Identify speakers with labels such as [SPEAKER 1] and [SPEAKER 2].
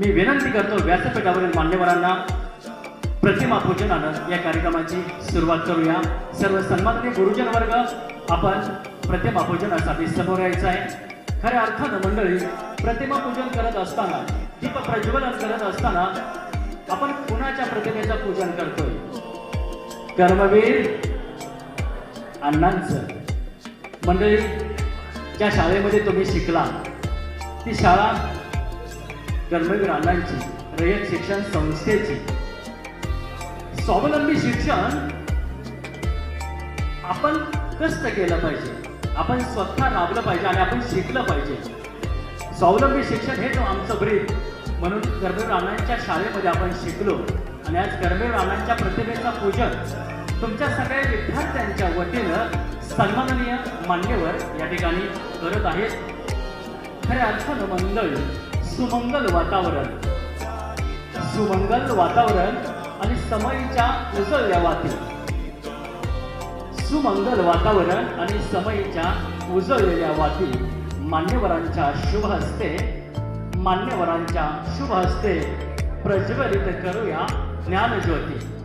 [SPEAKER 1] मी विनंती करतो व्यासपीठावरील मान्यवरांना प्रतिमा पूजनानं या कार्यक्रमाची सुरुवात करूया. सर्व सन्माननीय गुरुजन वर्ग आपण प्रतिमा पूजनासाठी समोर यायचं आहे. खऱ्या अर्थानं मंडळी प्रतिमा पूजन करत असताना दीप प्रज्वलन करत असताना आपण कुणाच्या प्रतिमेचं पूजन करतोय? कर्मवीर अण्णांचं. मंडळी ज्या शाळेमध्ये तुम्ही शिकला ती शाळा कर्मवीर अण्णांची रयत शिक्षण संस्थेची. स्वावलंबी शिक्षण आपण कष्ट केलं पाहिजे. आपण स्वतः राबलं पाहिजे आणि आपण शिकलं पाहिजे. स्वावलंबी शिक्षण हेच आमचं ब्रीद. म्हणून कर्मवीर अण्णांच्या शाळेमध्ये आपण शिकलो. आणि आज कर्मवीर अण्णांच्या प्रतिमेचं पूजन तुमच्या सगळ्या विद्यार्थ्यांच्या वतीनं सन्माननीय मान्यवर या ठिकाणी करत आहेत. खऱ्या अर्थानं मंडळी सुमंगल वातावरण. सुमंगल वातावरण आणि समयीच्या उजळल्या वाती सुमंगल वातावरण आणि समयीच्या उजळलेल्या वाती मान्यवरांच्या शुभ हस्ते मान्यवरांच्या शुभ हस्ते प्रज्वलित करूया ज्ञानज्योती.